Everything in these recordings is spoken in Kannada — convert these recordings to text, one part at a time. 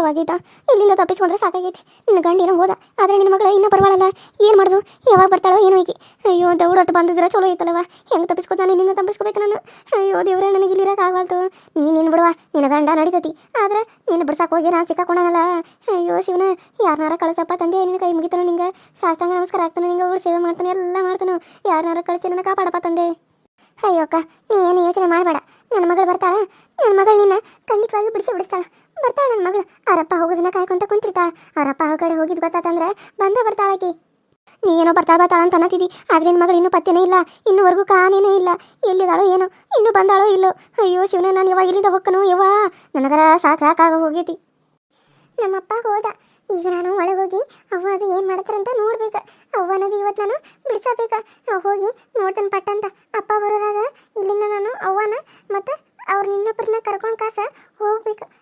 ಯಾವಾಗೀತ ಇಲ್ಲಿಂದ ತಪ್ಪಿಸ್ಕೊಂಡ್ರೆ ಸಾಕಾಗೈತಿ. ನಿನ್ನ ಗಂಡ ಏನೋ ಹೋದ. ಆದ್ರೆ ನಿನ್ನ ಮಗಳ ಇನ್ನೂ ಬರವಾಳಲ್ಲ ಏನು ಮಾಡೋದು? ಯಾವಾಗ ಬರ್ತಾಳೋ ಏನೋ ಐತಿ ಅಯ್ಯೋ ದೌಡಟ್ಟು ಬಂದಿದ್ರೆ ಚಲೋ ಐತಲ್ಲವ. ಹೆಂಗ್ ತಪ್ಪಿಸ್ಕೊತ ನಾನು ನಿನ್ನ ತಪ್ಪಿಸ್ಕೋಬೇಕು ನಾನು. ಅಯ್ಯೋ, ದೇವ್ರೆ, ನನಗೆ ಇಲ್ಲಿ ನೀನ್ ನೀನು ಬಿಡುವ. ನಿನ್ನ ಗಂಡ ನಡೀತತಿ. ಆದ್ರೆ ನಿನ್ನ ಬಿಡ್ಸಕ್ಕೆ ಹೋಗಿ ನಾನು ಸಿಕ್ಕಾಕೊಂಡನಲ್ಲ. ಅಯ್ಯೋ, ಶಿವನ, ಯಾರನಾರ ಕಳಸಪ್ಪ ತಂದೆ, ನಿನ್ನ ಕೈ ಮುಗಿತಾನು ನಿಂಗೆ? ಸಾಷ್ಟಾಂಗ ನಮಸ್ಕಾರ ಆಗ್ತಾನೆ ನಿಂಗೆ? ಅವ್ರು ಸೇವೆ ಮಾಡ್ತಾನೆ, ಎಲ್ಲ ಮಾಡ್ತಾನು? ಯಾರನಾರ ಕಳಿಸಿ ನನ್ನ ಕಾಪಾಡಪ್ಪ ತಂದೆ. ಅಯ್ಯೋಕ್ಕ ನೀ ಏನು ಯೋಚನೆ ಮಾಡಬೇಡ. ನನ್ನ ಮಗಳು ಬರ್ತಾಳ. ನನ್ನ ಮಗಳು ನಿನ್ನ ಖಂಡಿತವಾಗಿ ಬಿಡಿಸಿ ಬಿಡಿಸ್ತಾಳ. ಬರ್ತಾಳ ನನ್ನ ಮಗಳು. ಅವರಪ್ಪ ಹೋಗೋದನ್ನ ಕಾಯ್ಕೊಂತ ಕುಂತಿರ್ತಾಳ. ಅವರಪ್ಪ ಆ ಕಡೆ ಹೋಗಿದ್ ಗೊತ್ತಾತಂದ್ರೆ ಬಂದ ಬರ್ತಾಳಕಿ ನೀ ಏನೋ ಬರ್ತಾಳ ಬರ್ತಾಳ ಅಂತ ಅನ್ನತಿದ್ದಿ. ಆದ್ರೆ ಮಗಳು ಇನ್ನೂ ಪತ್ತೆನೇ ಇಲ್ಲ. ಇನ್ನೂವರೆಗೂ ಕಾನೇನೇ ಇಲ್ಲ. ಎಲ್ಲಿದಾಳೋ ಏನೋ. ಇನ್ನೂ ಬಂದಾಳೋ ಇಲ್ಲೋ. ಅಯ್ಯೋ ಶಿವನ, ನಾನು ಯಾವಾಗ ಇಲ್ಲಿಂದ ಹೋಗ್ಕನು ಯವ್ವ? ನನಗರ ಸಾಕು ಸಾಕಾಗ ಹೋಗೈತಿ. ನಮ್ಮಪ್ಪ ಹೋದ. ಈಗ ನಾನು ಒಳಗೋಗಿ ಅವ್ವ ಅದು ಏನು ಮಾಡ್ತಾರಂತ ನೋಡ್ಬೇಕು. ಅವ್ವನದು ಇವತ್ತು ನಾನು ಬಿಡಿಸಬೇಕು. ಹೋಗಿ ನೋಡ್ತಾನ ಪಟ್ಟಂತ. ಅಪ್ಪ ಬರೋರಾಗ ಇಲ್ಲಿಂದ ನಾನು ಅವ್ವನ ಮತ್ತ ಅವ್ರ ಇನ್ನೊಬ್ಬರನ್ನ ಕರ್ಕೊಂಡ್ ಕಾಸ.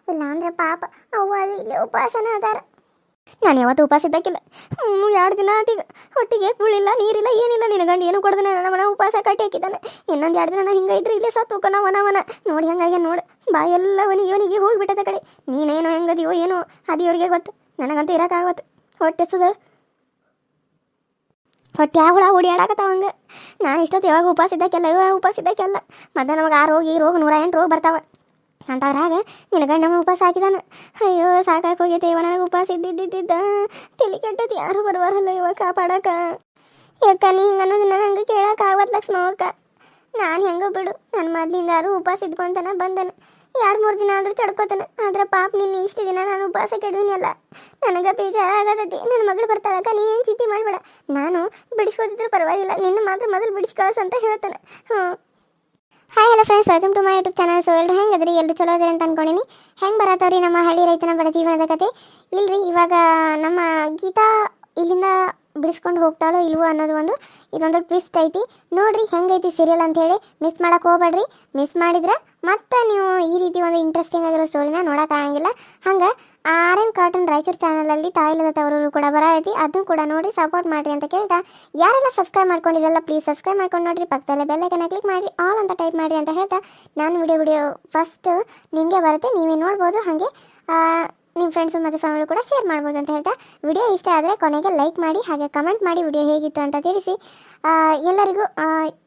ಹೋಗ್ಬೇಕು ಇಲ್ಲ ಅಂದ್ರೆ ಪಾಪ, ಅವ್ವ ಇಲ್ಲಿ ಉಪವಾಸನ ಅದಾರ. ನಾನು ಯಾವತ್ತು ಉಪವಾಸ ಇದ್ದಕ್ಕಿಲ್ಲ. ಹ್ಞೂ ಎರಡು ದಿನ ಆತೀಗ ಹೊಟ್ಟಿಗೆ ಕುಳಿಲ್ಲ, ನೀರಿಲ್ಲ, ಏನಿಲ್ಲ. ನಿನ್ನ ಗಂಡ ಏನು ಕೊಡ್ದಾನೆ ನಮ್ಮನ ಉಪವಾಸ ಕಟ್ಟಿ ಹಾಕಿದ್ದಾನೆ. ಇನ್ನೊಂದು ಎರಡು ದಿನ ಹಿಂಗ ಹಿಂಗೆ ಇದ್ರೆ ಇಲ್ಲೇ ಸತ್ತು ಹೋಗೋಣವನವನ ನೋಡಿ ಹಂಗಾಗೆ ನೋಡು. ಬಾ ಎಲ್ಲ ಅವನಿಗೆ ಇವನಿಗೆ ಹೋಗಿಬಿಟ್ಟದ ಕಡೆ. ನೀನೇನೋ ಹೆಂಗದಿಯೋ ಏನೋ ಅದು ಇವ್ರಿಗೆ ಗೊತ್ತು. ನನಗಂತೂ ಇರೋಕ್ಕಾಗತ್ತು ಹೊಟ್ಟೆ ಸುದ ಹೊಟ್ಟೆ ಹುಳ ಓಡಿಯಾಡಕತ್ತಾವ ಹಂಗೆ. ನಾನು ಇಷ್ಟೊತ್ತು ಯಾವಾಗ ಉಪವಾಸ ಇದ್ದಕ್ಕೆಲ್ಲ, ಇವಾಗ ಉಪವಾಸ ಇದ್ದಕ್ಕೆಲ್ಲ. ಮತ್ತೆ ನಮಗೆ ಆ ರೋಗ, ಈ ರೋಗ ನೂರ ಎಂಟು ರೋಗ ಬರ್ತಾವ. ಅಂತಾದ್ರಾಗ ನಿನ್ನ ಗಂಡ ನಮ್ಮ ಉಪವಾಸ ಹಾಕಿದಾನ. ಅಯ್ಯೋ ಸಾಕಾಗಿ ಹೋಗಿ ಇವ ನನಗೆ ಉಪವಾಸ ಇದ್ದಿದ್ದಿದ್ದ ತಲೆ ಕೆಟ್ಟದ್ದು ಯಾರು ಬರುವಾರಲ್ಲ ಇವ ಕಾಪಾಡಕ. ಯಾಕ ನೀ ಹಿಂಗೆ ಅನ್ನೋದನ್ನ ನಂಗೆ ಕೇಳಕ್ಕೆ ಆಗತ್ ಲಕ್ಷ್ಮವ್ವಕ್ಕ ನಾನು ಹೆಂಗೋ ಬಿಡು ನನ್ನ ಮೊದ್ಲಿಂದ ಯಾರು ಉಪವಾಸ ಇದ್ಕೊಂತಾನ ಬಂದನ. ಎರಡು ಮೂರು ದಿನ ಆದ್ರೂ ತಡ್ಕೋತಾನೆ. ಆದ್ರೆ ಪಾಪ ನಿನ್ನ ಇಷ್ಟು ದಿನ ನಾನು ಉಪವಾಸ ಕೆಡುವಿನಲ್ಲ ನನಗೆ ಬೇಜಾರ ಆಗತೈತಿ. ನನ್ನ ಮಗಳು ಬರ್ತಾಳಕ್ಕ ನೀ ಏನು ಚಿಂತೆ ಮಾಡಬೇಡ. ನಾನು ಬಿಡಿಸ್ಕೋದಿದ್ರು ಪರವಾಗಿಲ್ಲ. ನಿನ್ನ ಮಾತ್ರ ಮೊದಲು ಬಿಡಿಸ್ಕೊಳಸ್ ಅಂತ ಹೇಳ್ತಾನೆ. ಹ್ಞೂ hi hello friends welcome to my YouTube channel so ಎಲ್ಲರೂ ಹೆಂಗದ್ರಿ? ಎಲ್ಲರೂ ಚಲೋ ಅದ್ರಿ ಅಂತ ಅನ್ಕೊಂಡಿನಿ. ಹೆಂಗೆ ಬರತ್ತವ್ರಿ ನಮ್ಮ ಹಳ್ಳಿ ರೈತನ ಬಡ ಜೀವನದ ಕತೆ? ಇಲ್ರಿ, ಇವಾಗ ನಮ್ಮ ಗೀತಾ ಇಲ್ಲಿಂದ ಬಿಡಿಸ್ಕೊಂಡು ಹೋಗ್ತಾಳೋ ಇಲ್ವೋ ಅನ್ನೋದು ಒಂದು, ಇದೊಂದು ಟ್ವಿಸ್ಟ್ ಐತಿ. ನೋಡ್ರಿ, ಹೆಂಗೈತಿ ಸೀರಿಯಲ್ ಅಂತ ಹೇಳಿ. ಮಿಸ್ ಮಾಡಕ್ಕೆ ಹೋಗ್ಬೇಡ್ರಿ. ಮಿಸ್ ಮಾಡಿದ್ರೆ ಮತ್ತೆ ನೀವು ಈ ರೀತಿ ಒಂದು ಇಂಟ್ರೆಸ್ಟಿಂಗ್ ಆಗಿರೋ ಸ್ಟೋರಿನ ನೋಡೋಕ್ಕಾಗಂಗಿಲ್ಲ ಹಂಗೆ ಆರ್ ಎನ್ ಕಾರ್ಟೂನ್ ರಾಯಚೂರು ಚಾನಲಲ್ಲಿ ತಾಯಿಲದ ತವರು ಕೂಡ ಬರೈತಿ ಅದನ್ನು ಕೂಡ ನೋಡಿ ಸಪೋರ್ಟ್ ಮಾಡಿರಿ ಅಂತ ಕೇಳ್ತಾ. ಯಾರೆಲ್ಲ ಸಬ್ಸ್ಕ್ರೈಬ್ ಮಾಡ್ಕೊಂಡಿರಲ್ಲ ಪ್ಲೀಸ್ ಸಬ್ಸ್ಕ್ರೈಬ್ ಮಾಡ್ಕೊಂಡು ನೋಡಿರಿ. ಪಕ್ಕದಲ್ಲೇ ಬೆಲ್ಲೈಕನ್ನ ಕ್ಲಿಕ್ ಮಾಡಿ ಆಲ್ ಅಂತ ಟೈಪ್ ಮಾಡಿ ಅಂತ ಹೇಳ್ತಾ. ನಾನು ವಿಡಿಯೋ ವಿಡಿಯೋ ಫಸ್ಟ್ ನಿಮಗೆ ಬರುತ್ತೆ, ನೀವೇ ನೋಡ್ಬೋದು. ಹಾಗೆ ನಿಮ್ಮ ಫ್ರೆಂಡ್ಸು ಮತ್ತು ಫ್ಯಾಮಿಲಿ ಕೂಡ ಶೇರ್ ಮಾಡ್ಬೋದು ಅಂತ ಹೇಳ್ತಾ. ವಿಡಿಯೋ ಇಷ್ಟ ಆದರೆ ಕೊನೆಗೆ ಲೈಕ್ ಮಾಡಿ, ಹಾಗೆ ಕಮೆಂಟ್ ಮಾಡಿ ವಿಡಿಯೋ ಹೇಗಿತ್ತು ಅಂತ ತಿಳಿಸಿ. ಎಲ್ಲರಿಗೂ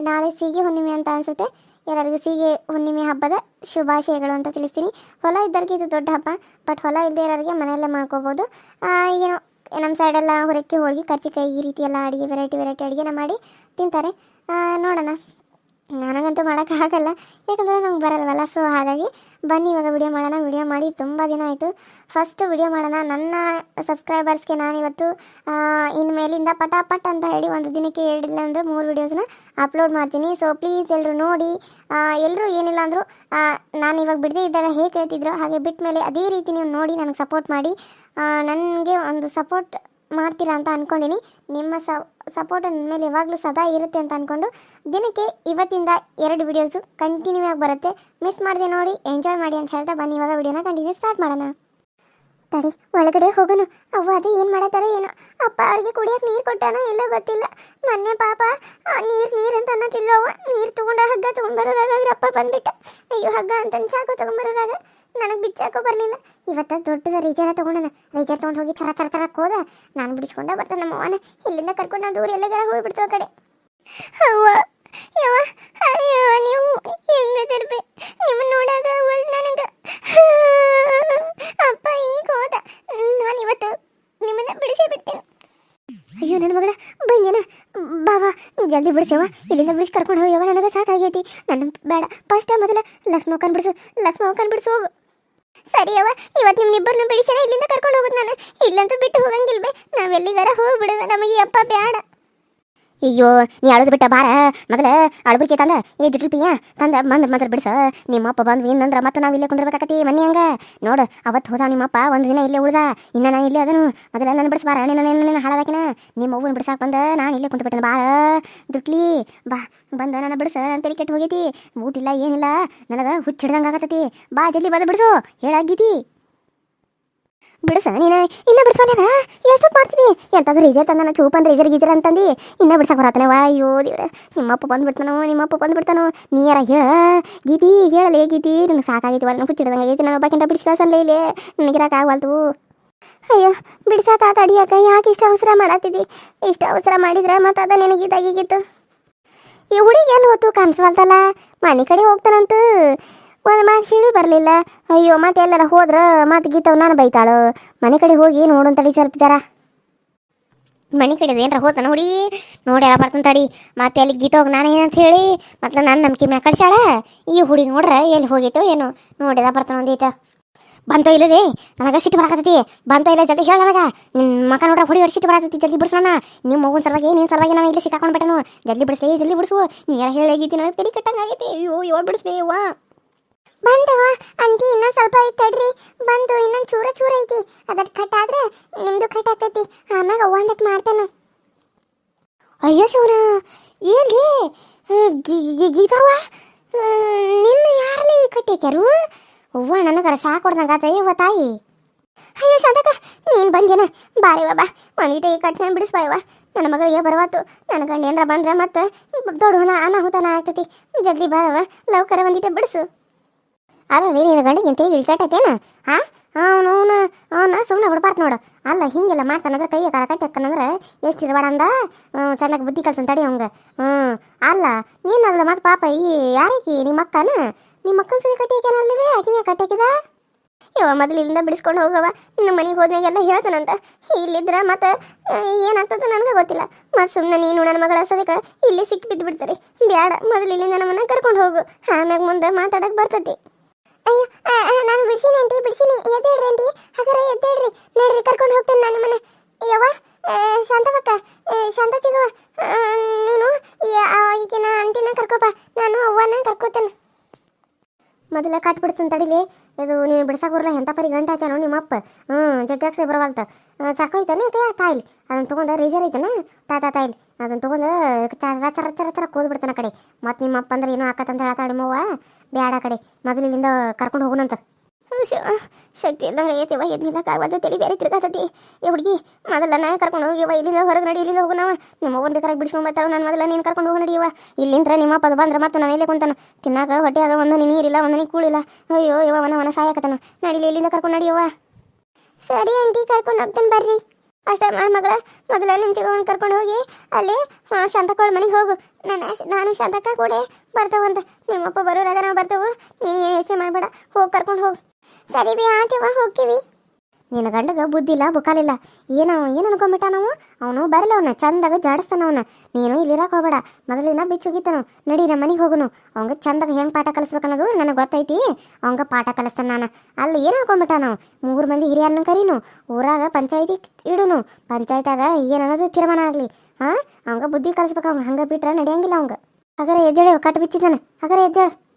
ನಾಳೆ ಸಿಗಿ ಹುಣ್ಣಿಮೆ ಅಂತ ಅನಿಸುತ್ತೆ. ಎಲ್ಲರಿಗೂ ಸೀಗೆ ಹುಣ್ಣಿಮೆ ಹಬ್ಬದ ಶುಭಾಶಯಗಳು ಅಂತ ತಿಳಿಸ್ತೀನಿ. ಹೊಲ ಇದ್ದವ್ರಿಗೆ ಇದು ದೊಡ್ಡ ಹಬ್ಬ ಬಟ್ ಹೊಲ ಇಲ್ಲದೆ ಇರೋರಿಗೆ ಮನೆಯಲ್ಲೇ ಮಾಡ್ಕೋಬೋದು. ಏನು ನಮ್ಮ ಸೈಡೆಲ್ಲ ಹೊರಕ್ಕೆ ಹೋಳಿಗೆ ಕರ್ಚಿಕಾಯಿ ಈ ರೀತಿ ಎಲ್ಲ ಅಡುಗೆ ವೆರೈಟಿ ವೆರೈಟಿ ಅಡುಗೆನ ಮಾಡಿ ತಿಂತಾರೆ. ನೋಡೋಣ. ನನಗಂತೂ ಮಾಡೋಕ್ಕಾಗಲ್ಲ. ಯಾಕಂದರೆ ನಂಗೆ ಬರಲ್ವಲ್ಲ. ಸೊ ಹಾಗಾಗಿ ಬನ್ನಿ ಇವಾಗ ವಿಡಿಯೋ ಮಾಡೋಣ. ವಿಡಿಯೋ ಮಾಡಿ ತುಂಬ ದಿನ ಆಯಿತು. ಫಸ್ಟ್ ವಿಡಿಯೋ ಮಾಡೋಣ. ನನ್ನ ಸಬ್ಸ್ಕ್ರೈಬರ್ಸ್ಗೆ ನಾನಿವತ್ತು ಇನ್ನು ಮೇಲಿಂದ ಪಟಾಪಟ್ ಅಂತ ಹೇಳಿ ಒಂದು ದಿನಕ್ಕೆ ಎರಡಿಲ್ಲ ಅಂದರೆ ಮೂರು ವಿಡಿಯೋಸ್ನ ಅಪ್ಲೋಡ್ ಮಾಡ್ತೀನಿ. ಸೊ ಪ್ಲೀಸ್ ಎಲ್ಲರೂ ನೋಡಿ. ಎಲ್ಲರೂ ಏನಿಲ್ಲ ಅಂದರೂ ನಾನು ಇವಾಗ ಬಿಡದೇ ಇದ್ದಾಗ ಹೇಗೆ ಹೇಳ್ತಿದ್ರು, ಹಾಗೆ ಬಿಟ್ಟ ಮೇಲೆ ಅದೇ ರೀತಿ ನೀವು ನೋಡಿ, ನನಗೆ ಸಪೋರ್ಟ್ ಮಾಡಿ. ನನಗೆ ಒಂದು ಸಪೋರ್ಟ್ ಮಾಡ್ತೀರಾ ಅಂತ ಅಂದ್ಕೊಂಡಿನಿ ನಿಮ್ಮ ಸಪೋರ್ಟ್ ನನ್ನ ಮೇಲೆ ಯಾವಾಗಲೂ ಸದಾ ಇರುತ್ತೆ ಅಂತ ಅಂದ್ಕೊಂಡು ದಿನಕ್ಕೆ ಇವತ್ತಿಂದ ಎರಡು ವಿಡಿಯೋಸು ಕಂಟಿನ್ಯೂ ಆಗಿ ಬರುತ್ತೆ. ಮಿಸ್ ಮಾಡಿದೆ ನೋಡಿ ಎಂಜಾಯ್ ಮಾಡಿ ಅಂತ ಹೇಳ್ತಾ ಬನ್ನಿ. ಇವಾಗ ವಿಡಿಯೋನ ಕಂಟಿನ್ಯೂ ಸ್ಟಾರ್ಟ್ ಮಾಡೋಣ. ತಡಿ, ಒಳಗಡೆ ಹೋಗೋನು ಅವ್ವ ಅದು ಏನು ಮಾಡತ್ತಾರೆ ಏನೋ. ಅಪ್ಪ ಅವ್ರಿಗೆ ಕುಡಿಯೋಕೆ ನೀರು ಕೊಟ್ಟಾನೋ ಎಲ್ಲೋ ಗೊತ್ತಿಲ್ಲ. ಮೊನ್ನೆ ಪಾಪ ನೀರು ನೀರು ಅಂತ ಅನ್ನತ್ತಿಲ್ಲ ಅವ್ವ. ನೀರು ತೊಗೊಂಡ ಹಗ್ಗ ತೊಗೊಂಬರೋರಾಗ ಅಪ್ಪ ಬಂದ್ಬಿಟ್ಟ. ಅಯ್ಯೋ, ಹಗ್ಗ ಅಂತ ಚಾಕು ತೊಗೊಂಬರೋರಾಗ ನನಗೆ ಬಿಚ್ಚಾಕೋ ಬರಲಿಲ್ಲ. ಇವತ್ತು ದೊಡ್ಡದ ರೀಜಾರ ತೊಗೊಂಡನ. ರೀಜಾರ್ ತೊಗೊಂಡು ಹೋಗಿ ಥರ ಥರ ಚರಕ್ಕೆ ಹೋದ. ನಾನು ಬಿಡಿಸ್ಕೊಂಡ ಬರ್ತಾನೆ ನಮ್ಮ ಅವನ ಇಲ್ಲಿಂದ ಕರ್ಕೊಂಡು ನಾವು ದೂರ ಎಲ್ಲಗಾರ ಹೋಗ್ಬಿಡ್ತು ಆ ಕಡೆ. ಅವ್ವ, ಯವ್ವ, ಅಯ್ಯೋ, ನೀವು ಹೆಂಗದಿರ್ಬೆ ನಿಮ್ಮ ನೋಡಾಗ ಅವಲ್ ನನಗೆ. ಅಪ್ಪ ಈಗ ಹೋದ. ನಾನು ಇವತ್ತು ನಿಮ್ಮನ್ನ ಬಿಡಿಸಿ ಬಿಡ್ತೇನೆ ಅಯ್ಯೋ ನನ್ನ ಮಗಳ ಬಂದೇನ ಬಾಬಾ ಜಲ್ದಿ ಬಿಡಿಸೇವ ಇಲ್ಲಿಂದ ಬಿಡಿಸಿ ಕರ್ಕೊಂಡು ಹೋಗ್ಯವ ನನಗೆ ಸಾಕಾಗೈತಿ. ನನ್ನ ಬೇಡ. ಫಸ್ಟ್ ಮೊದಲ ಲಕ್ಷ್ಮಕ್ಕನ್ ಬಿಡಿಸು ಲಕ್ಷ್ಮಕ್ಕನ್ ಬಿಡಿಸು ಹೋಗು. ಸರಿ ಅವ ಇವತ್ತು ನಿಮ್ಮಿಬ್ಬರನ್ನು ಬಿಡಿಸೇನ ಇಲ್ಲಿಂದ ಕರ್ಕೊಂಡು ಹೋಗೋದು ನಾನು. ಇಲ್ಲಂತೂ ಬಿಟ್ಟು ಹೋಗಂಗಿಲ್ವೇ? ನಾವೆಲ್ಲಿಗಾರ ಹೋಗ್ಬಿಡುವ ನಮಗೆ ಅಪ್ಪ ಬೇಡ ಅಯ್ಯೋ, ನೀ ಅಳದು ಬಿಟ್ಟ ಬಾರ. ಮೊದಲ ಅಳಬುರ್ಕೆ ತಂದ, ಏ ಜುಟ್ರಿ ಪಿಯ ತಂದ ಬಂದ್ ಮದ್ರ ಬಿಡ್ಸ. ನಿಮ್ಮಪ್ಪ ಬಂದ್ವಿ ಇನ್ನಂದ್ರ ಮತ್ತೆ ನಾವು ಇಲ್ಲೇ ಕುಂದಿರ್ಬೇಕಾಕತಿ ಮನಿ ಹಂಗ. ನೋಡು, ಅವತ್ತು ಹೋದ ನಿಮ್ಮಪ್ಪ, ಒಂದು ದಿನ ಇಲ್ಲೇ ಉಳ್ದ. ಇನ್ನ ನಾ ಇಲ್ಲೇ ಅದನು. ಮೊದಲ ನನ್ನ ಬಿಡಿಸ್ಬಾರ ನಿನ್ನ ನಿನ್ನ ಹಾಳದಾಕಿನ ನಿಮ್ಮ ಅವ್ವನ ಬಿಡ್ಸಾಕ ಬಂದ, ನಾನು ಇಲ್ಲೇ ಕುಂತು ಬಿಟ್ಟನ ಬಾರ. ದುಟ್ಲಿ ಬಾ, ಬಂದ ನನ್ನ ಬಿಡಿಸ ಅಂತೇಳಿ ಕೆಟ್ಟು ಹೋಗೈತಿ. ಊಟ ಇಲ್ಲ, ಏನಿಲ್ಲ, ನನಗೆ ಹುಚ್ಚಿಡ್ದಂಗೆ ಆಗತೈತಿ. ಬಾ, ಜಲ್ದಿ ಬಂದು ಬಿಡಿಸು. ಹೇಳಾಗೀತಿ ಬಿಡಸ ನೀನು, ಇನ್ನ ಬಿಡಿಸೋಲ್ಲ ಎಷ್ಟೊತ್ತು ಎಂತಾದ್ರೂ ರೀಜರ್ ತಂದಾನ ಚೂಪನ್ ರೀಜರ್ ಗೀಜರ್ ಅಂತಂದು, ಇನ್ನೂ ಬಿಡ್ಸಕ್ಕೆ ಬರತ್ತನೆ ವಾ ಅಯ್ಯೋ ದೇವ್ರ, ನಿಮ್ಮಪ್ಪ ಬಂದ್ಬಿಡ್ತಾನೋ ನಿಮ್ಮಪ್ಪ ಬಂದ್ಬಿಡ್ತಾನೋ. ನೀಯಾರ ಹೇಳ? ಗೀತಿ, ಹೇಳಲೇ ಗೀತಿ, ನನಗೆ ಸಾಕಾಗೈತಿ ಒಳ್ಳೆ ಕುಚ್ಚಿಡ್ದಂಗೆ ಆಗೈತಿ ನಾನು ಒಬ್ಬಕ್ಕಿಂತ ಬಿಡಿಸಿ ಇಲ್ಲಿ. ಇಲ್ಲೇ ನನಗಿರಕ್ಕೆ ಆಗವಲ್ತು ಅಯ್ಯೋ, ಬಿಡ್ಸಾಕ ತಡಿಯಾಕ ಯಾಕೆ ಇಷ್ಟು ಅವಸರ ಮಾಡತ್ತಿದ್ದಿ ಇಷ್ಟು ಅವಸರ ಮಾಡಿದ್ರೆ ಮತ್ತೆ ಅದ ನಿನಗೆ ಇದಾಗಿತ್ತು ಈ ಹುಡುಗಿ ಎಲ್ಲಿ ಹೋತು ಕಾಣಿಸ್ವಲ್ತಲ್ಲ ಮನೆ ಕಡೆ ಹೋಗ್ತಾನಂತ. ಒಂದು ಮಾತು ಹೇಳಿ ಬರಲಿಲ್ಲ. ಅಯ್ಯೋ, ಮತ್ತೆ ಎಲ್ಲರ ಹೋದ್ರ ಮತ್ತೆ ಗೀತವ್ ನಾನು ಬೈತಾಳು. ಮನೆ ಕಡೆ ಹೋಗಿ ನೋಡೋಂತಡಿ ತಡಿ ಸ್ವಲ್ಪ ಜರ ಮನೆ ಕಡೆ ಏನರ ಹೋತ ಹುಡುಗಿ ನೋಡಿ ಎಲ್ಲ ಬರ್ತಾನೆ ತಡಿ ಮತ್ತೆ ಅಲ್ಲಿ ಗೀತೋಗಿ ನಾನು ಏನಂತ ಹೇಳಿ. ಮತ್ತೆ ನನ್ನ ನಂಬಿಕೆ ಮ್ಯಾಗ ಕಳ್ಸ್ಯಾಳ. ಈ ಹುಡುಗಿ ನೋಡ್ರ ಎಲ್ಲಿ ಹೋಗೈತೋ ಏನೋ. ನೋಡಿದ ಬರ್ತಾನ ಒಂದೀಟ ಬಂತೋ ಇಲ್ಲ ರೀ ನನಗೆ ಸಿಟ್ಟು ಬರಾಕತ್ತೈತಿ. ಬಂತೋ ಇಲ್ಲ ಜಲ್ದಿ ಹೇಳ ನನಗೆ. ನಿನ್ನ ಮಕ ನೋಡ್ರ ಹುಡುಗಿ ಹೊಡಿ ಸಿಟ್ಟು ಜಲ್ದಿ ಬಿಡಿಸೋಣ ನಿಮ್ಮ ಮಗುನ ಸಲುವಾಗಿ ನಿನ್ನ ಸಲುವಾಗಿ ನಾನು ಇಲ್ಲಿ ಸಿಕ್ಕಾಕೊಂಡು ಬಿಟ್ಟನು. ಜಲ್ದಿ ಬಿಡಿಸ್ಲಿ ಜಲ್ದಿ ಬಿಡಿಸು. ನೀ ಹೇಳಾಗೈತಿ ನನಗೆ ಕಟ್ಟಂಗೆ ಆಗೈತಿ. ಅಯ್ಯೋ ಇವಾಗ ಬಿಡಿಸ್ಲಿ ಯವ್ವ ಬಂದವ? ಅಂಟಿ ಇನ್ನೊಂದು ಸ್ವಲ್ಪ ಐತಿ ತಡ್ರಿ ಬಂದು ಇನ್ನೊಂದು ಚೂರ ಚೂರ ಐತಿ. ಅದಕ್ಕೆ ಕಟ್ ಆದ್ರೆ ನಿಮ್ದು ಕಟ್ ಆಗ್ತೈತಿ. ಆಮ್ಯಾಗ ಒಂದಕ್ಕೆ ಮಾಡ್ತೇನೆ. ಅಯ್ಯೋ ಸೋನ ಏನ್ರಿ? ಗೀತಾವ? ನಿನ್ನ ಯಾರಲ್ಲಿ ಕಟ್ಟಿಕ್ಯಾರು? ಅವ್ವ, ನನಗರ ಆತ ಯವ್ವ ತಾಯಿ. ಅಯ್ಯೋ ಶಾಂತಕ ನೀನು ಬಂದೇನ ಬಾರಿ ಬಾ ಒಂದಿಟ ಈ ಕಟ್ನ ಬಿಡಿಸ್ಬಾಯವ ನನ್ನ ಮಗಳಿಗೆ ಬರವಾತು. ನನ್ನ ಗಂಡ ಏನಾರ ಬಂದ್ರೆ ಮತ್ತೆ ದೊಡ್ಡ ಅನಾಹುತನ ಆಗ್ತೈತಿ. ಜಲ್ದಿ ಬಾರವ ಲವ್ಕರ ಒಂದಿಟ ಬಿಡಿಸು. ಅಲ್ಲ ನಿನ್ನ ಗಂಡಿಗೆ ತಿರುಗಿ ಕಟ್ಟೈತೇನ ಹಾ ಅವನು, ಅವನ ಸುಮ್ಮನೆ ಹುಡ್ಬಾರ್ದು ನೋಡು. ಅಲ್ಲ, ಹಿಂಗೆಲ್ಲ ಮಾಡ್ತಾನಂದ್ರೆ ಕೈಯ ಕಾಲ ಕಟ್ಟಿ ಹಾಕನಂದ್ರೆ ಎಷ್ಟು ಇರಬೇಡ ಅಂದ? ಚೆನ್ನಾಗಿ ಬುದ್ಧಿ ಕಲ್ಸನ್ ತಡಿ ಅವಂಗ. ಹ್ಞೂ ಅಲ್ಲ, ನೀನು ನೀನಲ್ಲ ಮತ್ತೆ ಪಾಪ ಈ ಯಾರಿಗೆ ನಿಮ್ಮ ಅಕ್ಕನ? ನಿಮ್ಮ ಅಕ್ಕನ ಸರಿ ಕಟ್ಟಿ ಹಾಕ್ಯಾನಲ್ಲದೆ ಆಕಿನೇ ಕಟ್ಟಿ ಹಾಕಿದ? ಇವ ಮೊದಲಿಂದ ಬಿಡಿಸ್ಕೊಂಡು ಹೋಗವ ನಿನ್ನ ಮನೆಗೆ ಹೋದ್ಮೇಲೆಲ್ಲ ಹೇಳ್ತಾನಂತ. ಇಲ್ಲಿದ್ರ ಮತ್ತೆ ಏನಾಗ್ತದ ನನಗೆ ಗೊತ್ತಿಲ್ಲ. ಮತ್ತೆ ಸುಮ್ಮನೆ ನೀನು ನನ್ನ ಮಗಳ ಸದಕ್ಕೆ ಇಲ್ಲಿ ಸಿಕ್ಕಿ ಬಿದ್ದು ಬಿಡ್ತಾರೆ ಬ್ಯಾಡ, ಮೊದಲು ಇಲ್ಲಿಂದ ನಮ್ಮನ್ನ ಕರ್ಕೊಂಡು ಹೋಗು. ಆಮ್ಯಾಗ ಮುಂದೆ ಮಾತಾಡಕ್ಕೆ ಬರ್ತೈತಿ. ಅಯ್ಯೋ ನಾನು ಬಿಡ್ಸೀನಿ ಆಂಟಿ ಬಿಡ್ಸೀನಿ. ಎದ್ದೇಳ್ರಿ ಆಂಟಿ ಹಾಗಾರೆ ಎದ್ದೇಳ್ರಿ ನಡ್ರಿ ಕರ್ಕೊಂಡು ಹೋಗ್ತೇನೆ ನಾನು ಮನೆ ಯವ್ವ ಶಾಂತವಕ್ಕ ಶಾಂತ ಚಿಗವ ನೀನು ಈಗಿನ ಆಂಟಿನ ಕರ್ಕೋಬ ನಾನು ಅವ್ವನ ಕರ್ಕೋತೇನೆ ಕಟ್ಬಿಡ್ತಾನೆ ತಡಿಲಿ. ಇದು ನೀನು ಬಿಡ್ಸಕ್ಕೆ ಎಂಥ ಪರಿ ಗಂಟೆ ಹಾಕ್ಯಾನು ನಿಮ್ಮ ಅಪ್ಪ. ಹ್ಞೂ ಜಗ್ಗಾಕ್ಸೆ ಬರವಲ್ತ. ಚಾಕು ಐತಾನೆ ಕೈ ತಾಯಿಲಿ ಅದನ್ನು ತೊಗೊಂಡು ತಾ ತಾ ತಾತ ತಾಯಿಲಿ ಅದನ್ನು ತೊಗೊಂಡು ರಚ ರಚ ರಚರ ಕೋದ್ಬಿಡ್ತಾನೆ ಆ ಕಡೆ. ಮತ್ತೆ ನಿಮ್ಮ ಅಪ್ಪ ಅಂದ್ರೆ ಏನೋ ಆಕತ್ತಂತ ಹೇಳ್ತಾಳೆ ನಿಮ್ಮವ್ವ ಬೇಡ ಕಡೆ. ಮೊದಲಿಂದ ಕರ್ಕೊಂಡು ಹೋಗೋಣಂತ ಶಕ್ತಿ ಇಲ್ದಂಗೆ ಆಗೈತಿವ ಎದ್ನಿಲ್ಲಕ್ಕಾಗದ ತಲೆ ಬೇರೆ ತಿರ್ಗಾತತಿ ಈ ಹುಡುಗಿ, ಮೊದಲ ನಾ ಕರ್ಕೊಂಡು ಹೋಗಿವ ಇಲ್ಲಿಂದ ಹೊರಗೆ ನಡಿ, ಇಲ್ಲಿಂದ ಹೋಗೋಣವ ನಿಮ್ಮ ಅವ್ವನ ಬೇಕಾಗಿ ಬಿಡಿಸ್ಕೊಂಡ್ ನಾನು ಮೊದಲ ನೀನು ಕರ್ಕೊಂಡು ಹೋಗಿ ನಡಿಯವ ಇಲ್ಲಿಂದ್ರ ನಿಮ್ಮ ಪದ ಬಂದ್ರೆ ಮತ್ತೆ ನಾನು ಇಲ್ಲೇ ಕುಂತಾನ. ತಿನ್ನಾಕ ಹೊಟ್ಟೆ ಆಗ ಒಂದು ನೀರಿಲ್ಲ ಒಂದು ನೀ ಕೂಳಿಲ್ಲ. ಅಯ್ಯೋ ಯವ ಅವನ ಅವನ ಸಾಯಕತನ ನಡಿಲಿ, ಇಲ್ಲಿಂದ ಕರ್ಕೊಂಡು ನಡಿಯವ ಸರಿ ಆಂಟಿ, ಕರ್ಕೊಂಡು ಹೋಗ್ತಾನೆ ಬರ್ರಿ. ಅಷ್ಟೇ ಮಾಡ ಮಗಳ, ಮೊದಲ ನಿಮ್ಮ ಚಿಗವನ್ ಕರ್ಕೊಂಡು ಹೋಗಿ, ಅಲ್ಲಿ ಶಾಂತಕ್ಕಳ ಮನೆಗೆ ಹೋಗು. ನಾನು ನಾನು ಶಾಂತಕ್ಕ ಕೂಡ ಬರ್ತಾವಂತ ನಿಮ್ಮಪ್ಪ ಬರೋರಾಗ ನಾವು ಬರ್ತೇವೆ. ನೀನು ಏನು ಯೋಚನೆ ಮಾಡಬೇಡ. ಹೋಗಿ ಕರ್ಕೊಂಡು ಹೋಗು. ಸರಿ ಬಿ ಆತಿವ ಹೋಗ್ತೀವಿ. ನಿನ್ನ ಗಂಡಗ ಬುದ್ಧಿ ಇಲ್ಲ ಬುಕಾಲಿಲ್ಲ ಏನೋ ಏನು ಅನ್ಕೊಂಬಿಟ್ಟ ನಾವು ಅವನು ಬರಲ್ಲ ಅವನ, ಚಂದಾಗ ಜಾಡಿಸ್ತಾನ ಅವನ. ನೀನು ಇಲ್ಲಿರಕ್ಕೆ ಹೋಗಬೇಡ. ಮೊದಲಿನ ಬಿಚ್ಚು ಹೋಗಿತ್ತಾನು ನಡಿ ನಮ್ಮ ಮನೆಗೆ ಹೋಗುನು. ಅವಂಗ ಚಂದಾಗ ಹೆಂಗೆ ಪಾಠ ಕಲಿಸ್ಬೇಕನ್ನೋದು ನನಗೆ ಗೊತ್ತೈತಿ. ಅವಂಗ ಪಾಠ ಕಲಿಸ್ತಾನ ನಾನು. ಅಲ್ಲಿ ಏನು ಅನ್ಕೊಂಬಿಟ್ಟ ನಾವು ಮೂರು ಮಂದಿ ಹಿರಿಯರನ್ನ ಕರೀನು. ಊರಾಗ ಪಂಚಾಯತಿ ಇಡುನು. ಪಂಚಾಯತಾಗ ಏನನ್ನೋದು ತೀರ್ಮಾನ ಆಗಲಿ. ಹಾಂ? ಅವಂಗ ಬುದ್ಧಿ ಕಲಿಸ್ಬೇಕು ಅವಂಗ ಹಂಗೆ ಬಿಟ್ರೆ ನಡೆಯಂಗಿಲ್ಲ ಅವಂಗ. ಹಾಗಾರೆ ಎದ್ದೇಳು ಕಟ್ಟು ಬಿಚ್ಚಿದ್ದಾನೆ. ಹಾಗಾರೆ ಎದ್ದೇಳು.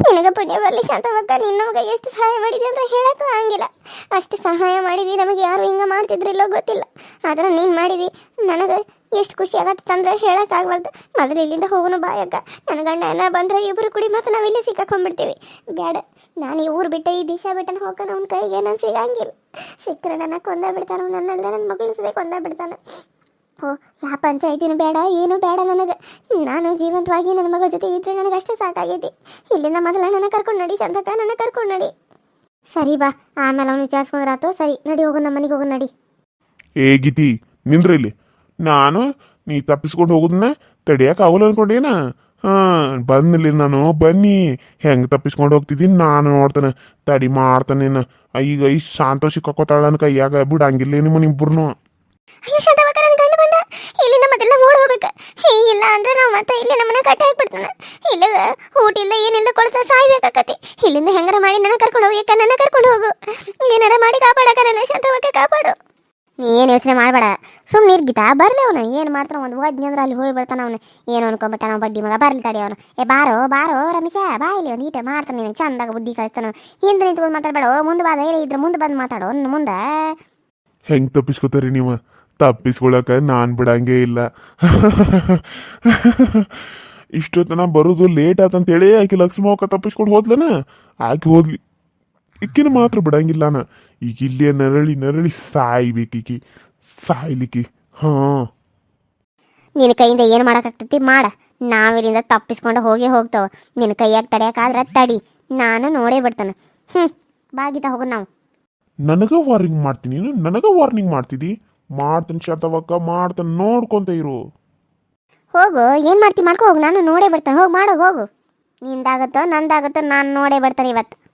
ನಿನಗೆ ಪುಣ್ಯ ಬರಲಿ ಶಾಂತವಕ್ಕ ನಿನ್ನ ಮಗ ಎಷ್ಟು ಸಹಾಯ ಮಾಡಿದೆ ಅಂತ ಹೇಳಕ್ಕೂ ಹಂಗಿಲ್ಲ ಅಷ್ಟು ಸಹಾಯ ಮಾಡಿದಿ ನಮಗೆ ಯಾರು ಹಿಂಗೆ ಮಾಡ್ತಿದ್ರಿಲ್ಲೋ ಗೊತ್ತಿಲ್ಲ. ಆದ್ರೆ ನೀನು ಮಾಡಿದಿ, ನನಗೆ ಎಷ್ಟು ಖುಷಿ ಆಗತ್ತೆ ಅಂದ್ರೆ ಹೇಳೋಕ್ಕಾಗಬಾರ್ದು ಮೊದಲು ಇಲ್ಲಿಂದ ಹೋಗೋಣ ಬಾಯಕ್ಕ ನನ್ನ ಗಂಡ ಏನ ಬಂದ್ರೆ ಇಬ್ಬರು ಕುಡಿ ಮತ್ತೆ ನಾವು ಇಲ್ಲೇ ಸಿಕ್ಕಾಕೊಂಡ್ಬಿಡ್ತೀವಿ. ಬೇಡ ನಾನು ಈ ಊರು ಬಿಟ್ಟೆ ಈ ದೇಶ ಬಿಟ್ಟನ ಹೋಗೋಣ ಅವ್ನ ಕೈಗೆ ನಾನು ಸಿಗಂಗಿಲ್ಲ. ಸಿಕ್ಕರೆ ನನ್ನ ಕೊಂದ ಬಿಡ್ತಾನೆ ನನ್ನಲ್ಲದೆ ನನ್ನ ಮಗಳು ಸದೇ ಕೊಂದ ಬಿಡ್ತಾನೆ. ಓ, ಯಾ ಪಂಚಾಯತಿನೂ ಬೇಡ, ಏನು ಬೇಡ ನನಗೆ. ನಾನು ಜೀವಂತವಾಗಿ ನನ್ನ ಮಗ ಜೊತೆ ಇದ್ರೆ ನನಗೆ ಅಷ್ಟೇ ಸಾಕಾಗೈತಿ. ಇಲ್ಲಿಂದ ಮೊದಲ ನನ್ನ ಕರ್ಕೊಂಡು ನಡಿ ಚಂದಕ್ಕ ನನ್ನ ಕರ್ಕೊಂಡು ನಡಿ. ಸರಿ ಬಾ, ಆಮೇಲೆ ಅವನು ವಿಚಾರಿಸ್ಕೊಂಡ್ರಾತು? ಸರಿ, ನಡಿ, ಹೋಗು, ನಮ್ಮ ಮನೆಗೆ ಹೋಗು, ನಡಿ. ಏ, ಗೀತಿ, ನಿಂದ್ರ ಇಲ್ಲಿ. ನಾನು, ನೀ ತಪ್ಪಿಸ್ಕೊಂಡು ಹೋಗೋದನ್ನ ತಡಿಯಕ್ಕೆ ಆಗಲ್ಲ ಅನ್ಕೊಂಡೇನ? ಹಾ ಬಂದಿಲ್ಲ ನಾನು, ಬನ್ನಿ. ಹೆಂಗ್ ತಪ್ಪಿಸ್ಕೊಂಡು ಹೋಗ್ತಿದ್ದೀನಿ ನಾನು ನೋಡ್ತಾನೆ. ತಡಿ ಮಾಡ್ತಾನೇನ ಈಗ ಈ ಶಾಂತೋಷಿ ಕಕ್ಕೋತಾಳನ ಕೈಯಾಗ. ಬಿಡಂಗಿಲ್ಲ ನಿಮ್ಮ ನಿಬ್ಬರ್ನು ಅಯ್ಯೋ ಶಾಂತವಕ್ಕ ನನ್ನ ಗಂಡ ಬಂದ. ಇಲ್ಲಿಂದ ಮೊದಲ ಇಲ್ಲ ಅಂದ್ರೆ ನಾವು ಇಲ್ಲಿ ನಮ್ಮನ್ನ ಇಲ್ಲ ಏನಿಲ್ಲ ಸಾಯ್ಬೇಕಾಕತಿ. ಇಲ್ಲಿಂದ ಹೆಂಗಾರ ಮಾಡಿ ನನ್ನ ಕರ್ಕೊಂಡು ಹೋಗಿ ನನ್ನ ಕರ್ಕೊಂಡು ಹೋಗು. ಏನಾರ ಮಾಡಿ ಕಾಪಾಡಕ ನನ್ನ ಕಾಪಾಡು. ನೀ ಏನು ಯೋಚನೆ ಮಾಡಬೇಡ. ಸುಮ್ಮನೆ ಇರ್ಗಿತ ಬರಲಿ ಅವನು. ಏನು ಮಾಡ್ತಾನ ಒಂದು ಹೋದ್ನಿ ಅಂದ್ರೆ ಅಲ್ಲಿ ಹೋಗಿ ಬಿಡ್ತಾನ ಅವನು. ಏನು ಅನ್ಕೊಂಬಿಟ್ಟ ನಾವು ಬಡ್ಡಿ ಮಗ, ಬರ್ಲಿ ತಡಿ ಅವನು. ಏ, ಬಾರೋ ಬಾರೋ, ರಮೇಶ, ಬಾ ಇಲ್ಲಿ ಒಂದು ಈಟ ಮಾಡ್ತಾನೆ ನೀನು. ಚಂದಾಗ ಬುದ್ಧಿ ಕಳಿಸ್ತಾನ ಹಿಂದೆ ನಿಂತ್ಕೊಂಡು ಮಾತಾಡಬೇಡ. ಮುಂದೆ ಬಾ ಏನೇ ಇದ್ರೆ ಮುಂದೆ ಬಂದು ಮಾತಾಡೋ. ಮುಂದೆ. ಹೆಂಗ್ ತಪ್ಪಿಸ್ಕೋತಾರಿ ನೀವು? ತಪ್ಪಿಸ್ಕೊಳಕ ನಾನು ಬಿಡಂಗೆ ಇಲ್ಲ. ಇಷ್ಟೊತ್ತನ ಬರೋದು ಲೇಟ್ ಆತಂತೇಳಿ ಆಕೆ ಲಕ್ಷ್ಮೋಕ ತಪ್ಪಿಸ್ಕೊಂಡು ಹೋದ್ಲನ? ಆಕೆ ಹೋದ್ಲಿ. ಇಕ್ಕಿನ ಮಾತ್ರ ಬಿಡಂಗಿಲ್ಲ ನಾ ಈಗ ಇಲ್ಲೇ ನರಳಿ ನರಳಿ ಸಾಯ್ಬೇಕಿಕಿ. ಸಾಯ್ಲಿಕ್ಕಿ ಹಾ. ನಿನ್ನ ಕೈಯಿಂದ ಏನು ಮಾಡೋಕ್ಕಾಗ್ತೈತಿ ಮಾಡ. ನಾವಿಲ್ಲಿಂದ ತಪ್ಪಿಸ್ಕೊಂಡು ಹೋಗಿ ಹೋಗ್ತಾವ. ನಿನ್ನ ಕೈಯಾಗ ತಡೆಯೋಕ್ಕಾದ್ರೆ ತಡಿ. ನಾನು ನೋಡೇ ಬಿಡ್ತಾನೆ. ಹ್ಞೂ ಬಾಗಿತ ಹೋಗು ನಾವು. ನನಗ ವಾರ್ನಿಂಗ್ ಮಾಡ್ತೀನಿ ನೀನು? ನನಗ ವಾರ್ನಿಂಗ್ ಮಾಡ್ತಿದಿ? ಮಾಡ್ತೀನಿ ಶತವಕ್ಕ ಮಾಡ್ತೀನಿ, ನೋಡ್ಕೊಂತ ಇರು. ಹೋಗು, ಏನು ಮಾಡ್ತಿ ಮಾಡ್ಕೋ, ಹೋಗು, ನಾನು ನೋಡೇ ಬರ್ತೇನೆ. ಹೋಗಿ, ಮಾಡೋ, ಹೋಗು. ನಿಂದಾಗತ್ತೋ, ನಂದಾಗತ್ತೋ, ನಾನು ನೋಡೇ ಬರ್ತೇನೆ ಇವತ್ತು.